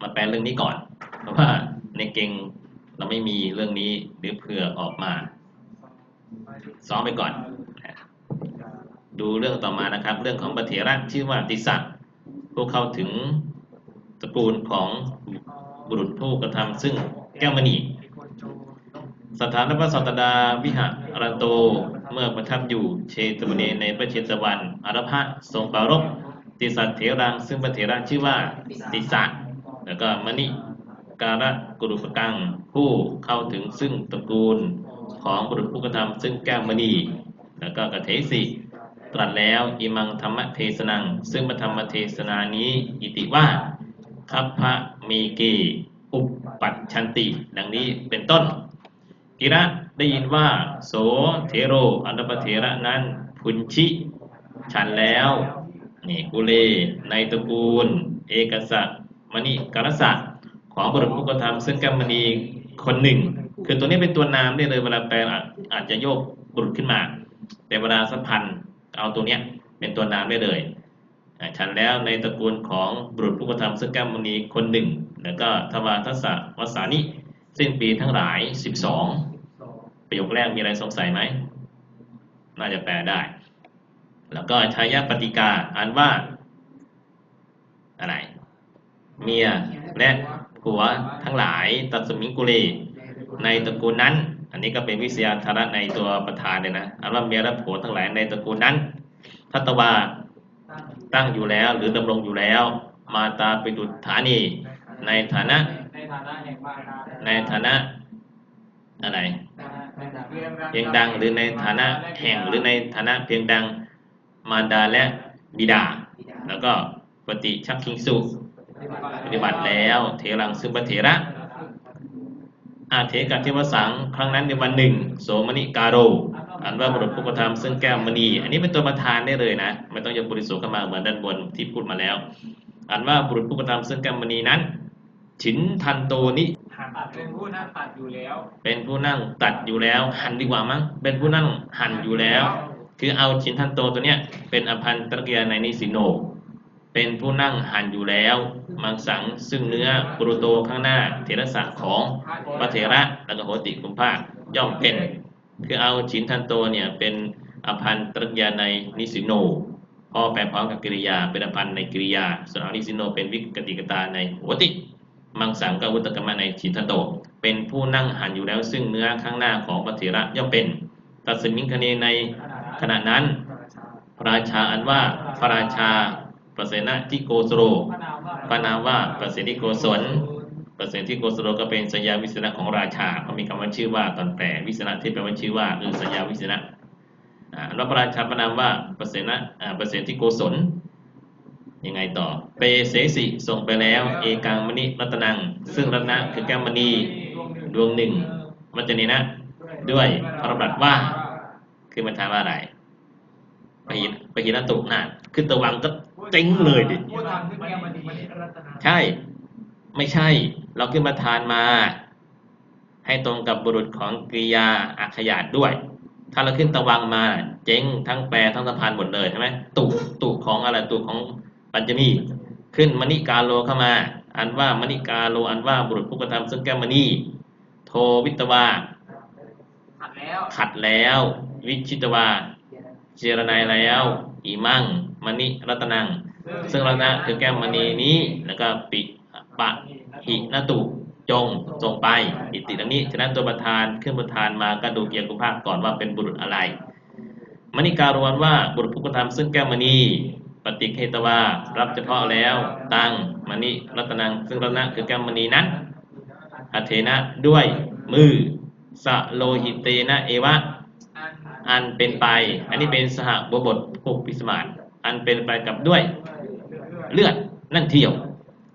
มาแปลเรื่องนี้ก่อน เพราะว่าในเก่งเราไม่มีเรื่องนี้หรือเผื่อออกมาซ้อมไปก่อน ดูเรื่องต่อมานะครับ เรื่องของปเถระชื่อว่าติสะผู้เข้าถึงตระกูลของบุรุษผู้กระทำซึ่งแก้วมณีสถานพระสัตดาวิหารันโตเมื่อประทับอยู่เชตวันในพระเชตวันอารพะทรงปรารภติสัตเถรังซึ่งพระเถระชื่อว่าติสะ แล้วก็มณิการะกุรุปกัง ผู้เข้าถึงซึ่งตระกูลของบุรุษผู้กระทำซึ่งแก้วมณีแล้วก็กเทสิตรัสแล้วอิมังธรรมเทศนัง ซึ่งพระธรรมเทศนานี้ อิติว่าคัพพะมีเกอุปปัชชันติ ดังนี้เป็นต้น กิระได้ยินว่า โสเทโรอันดปเถระนั้น พุนชิ ฉันแล้วนี่กุเล ในตระกูล เอกสัต มณีกรสัตของบุรุษผู้กระทำซึ่งกัมมณีคนหนึ่ง คือตัวนี้เป็นตัวนามได้เลยเวลาแปลอาจอาจจะโยกบุรุษขึ้นมา แต่เวลาสัมพันธ์เอาตัวเนี้ยเป็นตัวนามได้เลยฉันแล้วในตระกูลของบุรุษผู้กระทำซึ่งกัมมณีคนหนึ่ง แล้วก็ทวารทัสสะวสานิสิ้นปีทั้งหลาย 12 ประโยคแรกมีอะไรสงสัยไหม น่าจะแปลได้ แล้วก็ชายาปฏิกาอ่านว่าอะไร เมียและผัวทั้งหลายตัดสมิงกุเลในตระกูลนั้น อันนี้ก็เป็นวิทยาธาระในตัวประธานเลยนะอ่านว่าเมียและผัวทั้งหลายในตระกูลนั้นทัตวาตั้งอยู่แล้ว หรือดำรงอยู่แล้ว มาตาปิดุฐานี ในฐานะ ในฐานะอะไรเพีเพียงดังหรือในฐานะแห่งหรือในฐานะเพียงดังมารดาและบิดา แล้วก็ปฏิชักคิงสุ ปฏิบัติแล้วเทรังซึ่งพระเถระอาเทกะเทวสังครั้งนั้นในวันหนึ่ง โสมณิกาโร อันว่าบุรุษผู้กระทำซึ่งแก้วมณี อันนี้เป็นตัวประธานได้เลยนะ ไม่ต้องยกบริสุทธิ์เข้ามาเหมือนด้านบนที่พูดมาแล้ว อันว่าบุรุษผู้กระทำซึ่งแก้วมณีนั้นฉินทันโตนิหันตัดเป็นผู้นั่งตัดอยู่แล้ว เป็นผู้นั่งตัดอยู่แล้ว หันดีกว่ามั้ง เป็นผู้นั่งหั่นอยู่แล้ว คือเอาชินทันโตตัวเนี้ยเป็นอภันตรกยาในนิสิโน เป็นผู้นั่งหันอยู่แล้ว มังสังซึ่งเนื้อปุรุโตข้างหน้าเทระสะของพระเถระแล้วก็โหติคุมภาคย่อมเป็น คือเอาชินทันโตเนี่ยเป็นอภันตรกยาในนิสิโนพอแปลพร้อมกับกิริยาเป็นอภันในกิริยาส่วนเอานิสิโนเป็นวิกติกตาในโหติ มังสังกวุตกรรมะในชินทันโต เป็นผู้นั่งหันอยู่แล้วซึ่งเนื้อข้างหน้าของพระเถระย่อมเป็นตัดสินมิงคเนในขณะนั้น พระราชาอันว่าพระราชา ประเสนะทิโกสโรพระนามว่าพระนามว่าปเสนิโกศลประเสนิโกสโรก็เป็นสัญญาวิสนะของราชาเขามีคำว่าชื่อว่าตอนแปลวิสนะที่แปลว่าชื่อว่าคือสัญญาวิสนะอ่าแล้วพระราชาพระนามว่าประเสนะประเสนิโกศลยังไงต่อเปเสสิส่งไปแล้ว เอกังมณีรัตนัง ซึ่งรัตนะคือแก้วมณีดวงหนึ่งมัจจเนนะ ด้วยพระบัตรว่าคือมันถามว่าอะไร ไปหินไปหินตุน่ะขึ้นตะวังก็เจ๊งเลยดิผู้ทำขึ้นแก้วมณีรัตนาใช่ ไม่ใช่ เราขึ้นมาทานมา ให้ตรงกับบุรุษของกริยาอาขยาตด้วย ถ้าเราขึ้นตะวังมา เจ๊งทั้งแปลทั้งสะพานหมดเลยใช่ไหมตุตุของอะไรตุของปัญจมีขึ้นมณิกาโลเข้ามา อันว่ามณิกาโลอันว่าบุรุษผู้กระทำซึ่งแก้วมณีโทวิตวาขัดแล้วขัดแล้ววิชิตวา เจรนายแล้วอีมั่งมณิรัตนัง ซึ่งรัตนะคือแก้วมณีนี้แล้วก็ปิปะหินตุจงส่งไปอิติดังนี้ฉะนั้นตัวประธานขึ้นประธานมาก็ดูเกียรติภาพก่อนว่าเป็นบุรุษอะไรมณิการวนว่าบุรุษผู้กระทำซึ่งแก้วมณีปฏิเคตวารับเฉพาะแล้วตั้งมณิรัตนัง ซึ่งรัตนะคือแก้วมณีนั้นอเทนะด้วยมือสะโลหิเตนะเอวะ อันเป็นไป อันนี้เป็นสหบทหกพิสมาทอันเป็นไปกับด้วยเลือดนั่นเที่ยว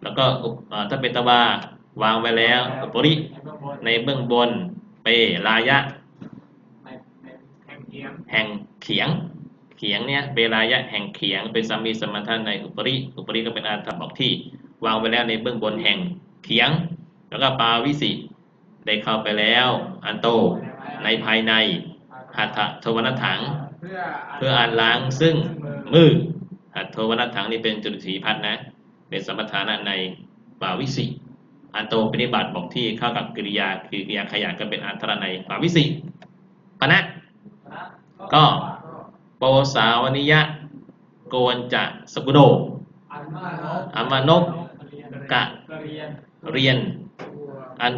แล้วก็อุปเอ่อถ้าเป็นตะวาวางไว้แล้วอุปริในเบื้องบนเปลายะแห่งเกียงแห่งเขียงเขียงเนี่ยเปลายะแห่งเขียง เป็นสามีสมรรถะในอุปริอุปริก็เป็นอาถรรพ์บอกที่ วางไว้แล้วในเบื้องบนแห่งเขียง แล้วก็ปาวิสิได้เข้าไปแล้ว อันโตในภายใน หัตถทวนถัง เพื่อเพื่ออ่านล้างซึ่งมือหัตโทวนัถังนี่เป็นจุลสีพัดนะเป็นสัมปทานะในปาวิสิอันโตปฏิบัติบอกที่เข้ากับกริยาคือกริยาขยายก็เป็นอันตรในยปาวิสิปณะก็โปสาวนิยะโกนจะสกุโดอันมานอมานพกะเรียนเรียน อัน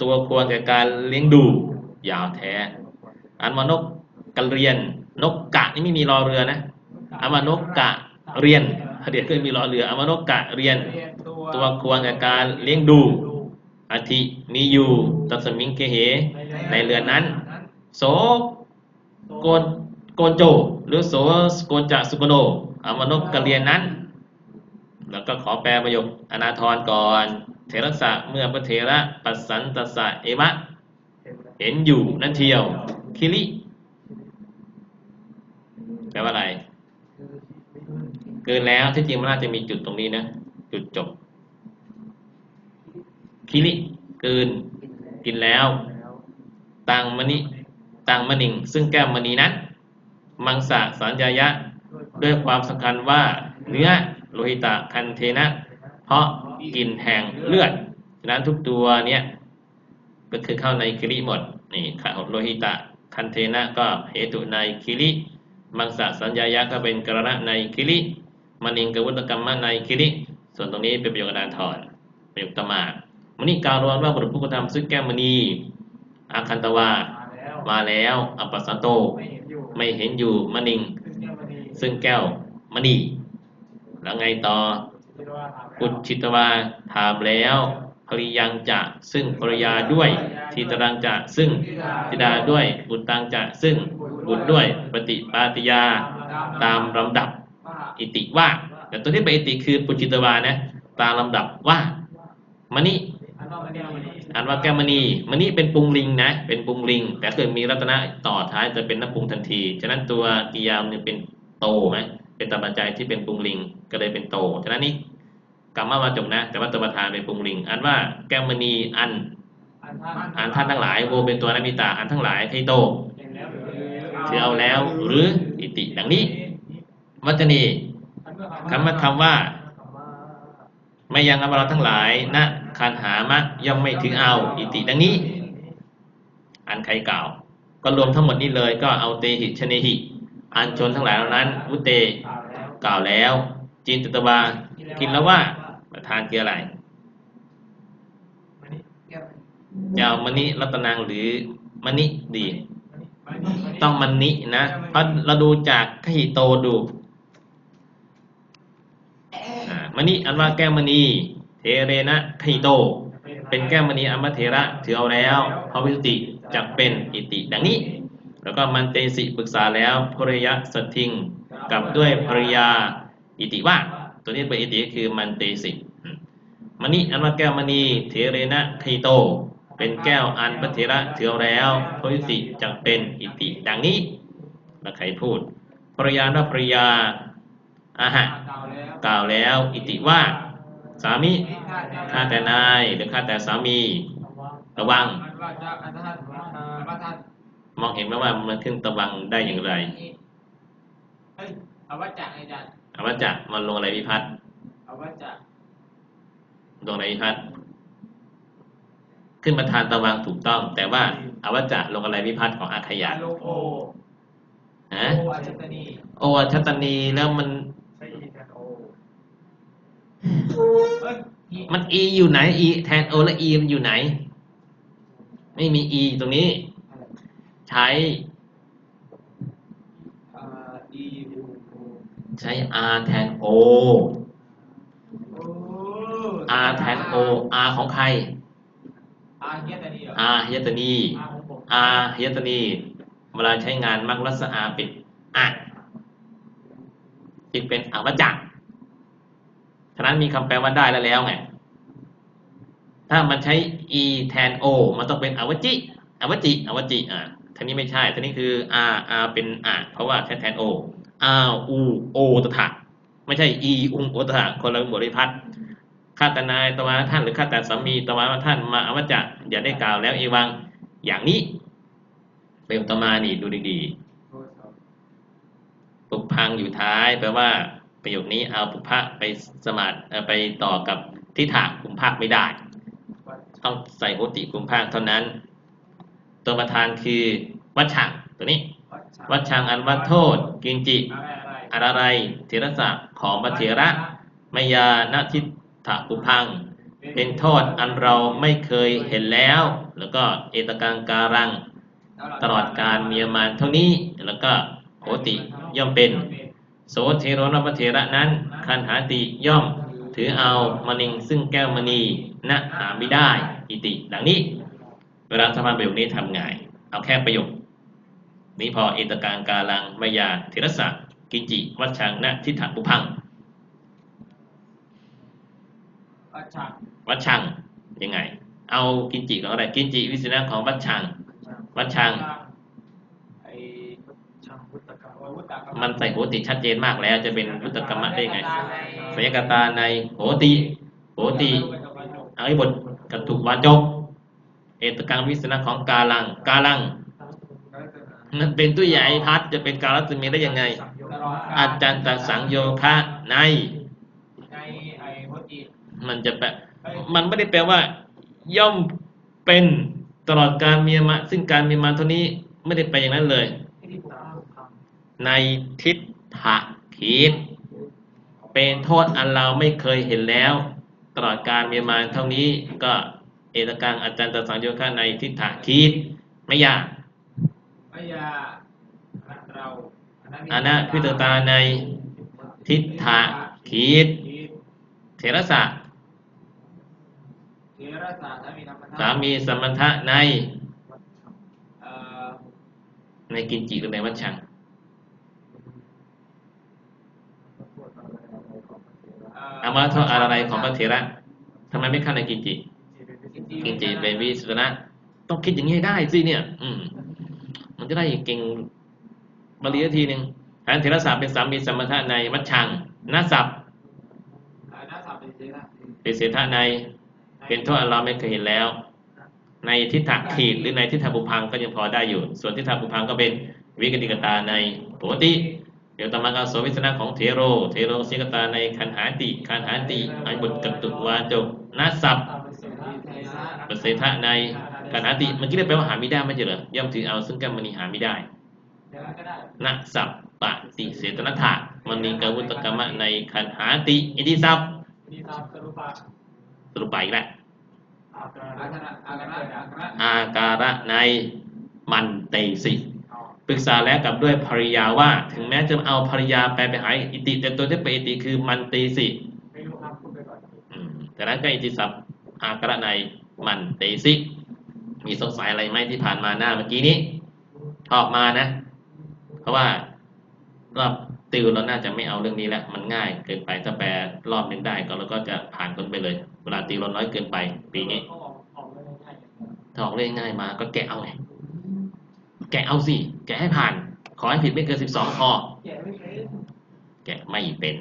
ตัวควรแก่การเลี้ยงดูยาวแท้ อันมานกกะเรียน นกกะนี่ไม่มีรอเรือนะอมานกกะเรียนเดี๋ยวเคยมีรอเรืออมานกกะเรียน ตัวควรแก่การเลี้ยงดูอาทิมีอยู่ตัสมิงเกเห ในเรือนนั้น โสโกนโกนโจ หรือโสโกนจะสุกโนอามนุษย์กะเรียนนั้น แล้วก็ขอแปลประโยคอนาทรก่อน เทระสะเมื่อพระเทระปัสสันตสะเอวะเห็นอยู่นั่นเทียว คิริแปลว่าอะไร เกินแล้วที่จริงมันน่าจะมีจุดตรงนี้นะ จุดจบ คิริเกิน กินแล้ว ตังมณิตังมณิง ซึ่งแก้วมณีนั้น มังสะสัญญายะ ด้วยความสำคัญว่า เนื้อโลหิตะคันเทนะ เพราะกินแห่งเลือดฉะนั้นทุกตัวเนี่ยก็คือเข้าในคิริหมดนี่ขาวโลหิตะ คันเทนะก็เหตุในคิริมังสะสัญญายะก็เป็นกรณะในคิริมณิงกวุตกรรมะในคิริส่วนตรงนี้เป็นประโยคอนาถรประโยคตมามณีกล่าวรวมว่าบุรุษผู้กระทำซึ่งแก้มณีอาคันตวามาแล้วอัปปสสันโต ไม่เห็นอยู่มณิง ซึ่งแก้วมณีแล้วไงต่อคิดว่าถามแล้วกุชิตวาถามแล้ว ภริยังจะซึ่งภรรยาด้วยทิตรังจะซึ่งธิดาด้วย บุตตังจะซึ่งบุตรด้วยปฏิปาติยาตามลำดับอิติว่า แต่ตัวที่เป็นอิติคือปุจิตวานะตามลำดับว่ามณีอันว่าแก้วมณีมณีเป็นปุงลิงนะ เป็นปุงลิง แต่เกิดมีรัตนะต่อท้ายจะเป็นนปุงทันที ฉะนั้นตัวกิยามเนี่ยเป็นโตไหมเป็นตาปัจจัยที่เป็นปุงลิงก็เลยเป็นโต ฉะนั้นนี่ กรรมมาจบนะ แต่ว่าตัวประธานเป็นปรุงลิงอ่านว่าแกมณีอัน อันท่านทั้งหลายโวเป็นตัวนามิตาอันทั้งหลายไทโตถือเอาแล้วหรืออิติดังนี้ วัจนีคำว่าคำว่าไม่ยังอมราทั้งหลายนะคันหามะย่อมไม่ถือเอา อิติดังนี้ อันใครกล่าว ก็รวมทั้งหมดนี้เลย ก็เอาเตหิชเนหิ อันชนทั้งหลายเหล่านั้นวุเตกล่าวแล้วกล่าวแล้ว จินตตวากินแล้วว่า ประธานคืออะไรมณีแก้วจะเอามณิรัตนังหรือมณิดีมณีต้องมณินะเพราะเราดูจากขหิโตดูอ่ามณิอันว่าแก้วมณีเทเรนะขหิโต เป็นแก้วมณีอมเทระถือเอาแล้วพระวิสุติจักเป็นอิติดังนี้ แล้วก็มันเตสิปรึกษาแล้วภริยะสททิงกับด้วยภริยาอิติว่า ตัวนี้เป็นอิติคือมันเตสิอืมณีอันว่าแก้วมณีเทเรนะขหิโต เป็นแก้วอันพระเทระถือเอแล้วพระวิสุติจักเป็นอิติ ดังนี้ล้วใครพูดภริยาว่าภริยาอาหะกล่าวแล้วกล่าวแล้วอิติว่า สามิข้าแต่นายหรือข้าแต่สามี ระวัง มองเห็นไหมว่ามันขึ้นตะวังได้อย่างไรเฮ้ยอาว่าจะไอ้จันอาวจะมันลงอะไรวิพัฒน์เอาว่าจะลงอะไรวิพัฒน์ขึ้นประธานตะวังถูกต้อง แต่ว่าอาวจะลงอะไรวิพัฒน์ของอาขยะโลโอฮะโออัชตนีโอชัตตนีแล้วมันใช่อีแทนโอเอ้ยอีมันอีอยู่ไหนอีแทนโอและอีมันอยู่ไหน ไม่มีอีตรงนี้ ใช้ อ่าอีอูโอ ใช้ R แทน O โอ้ R แทน O R ของใครอาเฮียตานีเหรอ R ฮยตนีอาของผม R ฮยตนีเวลาใช้งานมักรัศอาเป็นอะจึงเป็นอวจักฉะนั้นมีคำแปลว่าได้แล้วแล้วไง ถ้ามันใช้ e แทน o มันต้องเป็นอวจิ อวจิ อวจิ อะทีนี้ไม่ใช่ทีนี้คือ r r เป็นอะเพราะว่าใช้แทน o r u o ตถะไม่ใช่ e อุงโอตถะคนละบริพัตรข้าแต่นายตวาท่านหรือข้าแต่สามีตวาท่านมาอวจักอย่าได้กล่าวแล้วเอวังอย่างนี้เป็นอุตมานี่ดูดีๆปุพพังอยู่ท้ายแปลว่าประโยคนี้เอาปุพพะไปสมาธิไปต่อกับทิฏฐะคุมภาคไม่ได้ ต้องใส่โหติคุมภาคเท่านั้น ตัวประธานคือวัชชังตัวนี้ วัชชังอันว่าโทษ กินจิอะไรอะไรอะไรเทระสะของพระเถระมยาณทิฏฐะปุพัง เป็นโทษอันเราไม่เคยเห็นแล้ว แล้วก็เอตกังการัง ตลอดการมีประมาณเท่านี้แล้วก็โหติย่อมเป็น โสเทโรนพระเถระนั้น คันหาติย่อม ถือเอามณิงซึ่งแก้วมณีณหาไม่ได้ อิติ ดังนี้ เวลาทำมาประโยคนี้ทำไงเอาแค่ประโยค นี้พอเอตกังการังมยาเทระสะกินจิ วัชชังณทิฏฐะปุพังวัชชังวัดชังยังไง เอากินจิก่อนก็ได้กินจิวิสนะของวัดชัง วัดชังไอ้ช่างพุทธกรรมวุตตะกรรมันใส่โหติชัดเจนมากแล้ว จะเป็นพุทธกรรมะได้ไงสยกตาในโหติโหติเอาไอ้บทกตุวาจก เอตกังวิสนะของกาลังกาลัง มันเป็นตัวใหญ่พัดจะเป็นการลสมีได้ยังไง อาจารย์ตสังโยคะในในมันจะแปลมันไม่ได้แปลว่า ย่อมเป็นตลอดการมีมา ซึ่งการมีมาเท่านี้ไม่ได้ไปอย่างนั้นเลย ในทิฏฐะขีดเป็นโทษอันเราไม่เคยเห็นแล้ว ตลอดการมีมาเท่านี้ก็เอตกังอาจารย์ตสังโยคะในทิฏฐะขีดไม่ยาก อานะพิตตาในทิฏฐะขีดเถระสะเทระสาสามีธรรมสามีสมณะในเอ่อในกินจิหรือในวัชชังเอ่ออามาเท่าอะไรของพระเถระทำไมไม่เข้าในกินจิกินจิเป็นวิสุทนะต้องคิดอย่างนี้ให้ได้สิเนี่ย อืม มันจะได้เก่งบาลีทีหนึ่งอันเทระสาเป็นสามีสมณะในวัชชังนัสับอ่านักสับเป็นเทระเป็นเสถะในเป็นโทษอันเราไม่เคยเห็นแล้ว ในทิฏฐขีดหรือในทิฏฐบุพังก็ยังพอได้อยู่ ส่วนทิฏฐบุพังก็เป็นวิกติกตาในปกติเดี๋ยวต่อมาก็โสวิสนะของเทโร เทโรสิกตาในคันหาติคันหาติไอบุตรกตุวาจกนัสับปเสทะใน กนาติเมื่อกี้ได้แปลว่าหาไม่ได้ไม่ใช่เหรอย่อมถือเอาซึ่งกัมมณีหาไม่ได้นักสัพปะติเสตนถะมณีกวุตกรรมะในคันหาติอิทิสัพสรุปไปอีกแล้วอาการะระในมันเตสิปรึกษาแล้วกับด้วยภริยาว่า ถึงแม้จะเอาภริยาแปลไปหาอิติ แต่ตัวที่เป็นอิติคือมันเตสิแต่นั้นก็อิติสัพอาการะในมันเตสิ มีสงสัยอะไรไหมที่ผ่านมาหน้าเมื่อกี้นี้ออกมานะ เพราะว่ารอบติวเราน่าจะไม่เอาเรื่องนี้แล้วมันง่ายเกินไปถ้าแปลรอบหนึ่งได้ก็เราก็จะผ่านคนไปเลย เวลาติวเราน้อยเกินไป ปีนี้เขาออกออกเลยง่ายๆถ้าอกเรื่องง่ายมาก็แกะเอาไงแกะเอาสิ แกะให้ผ่าน ขอให้ผิดไม่เกินสิบสองข้อแกะไม่เป็น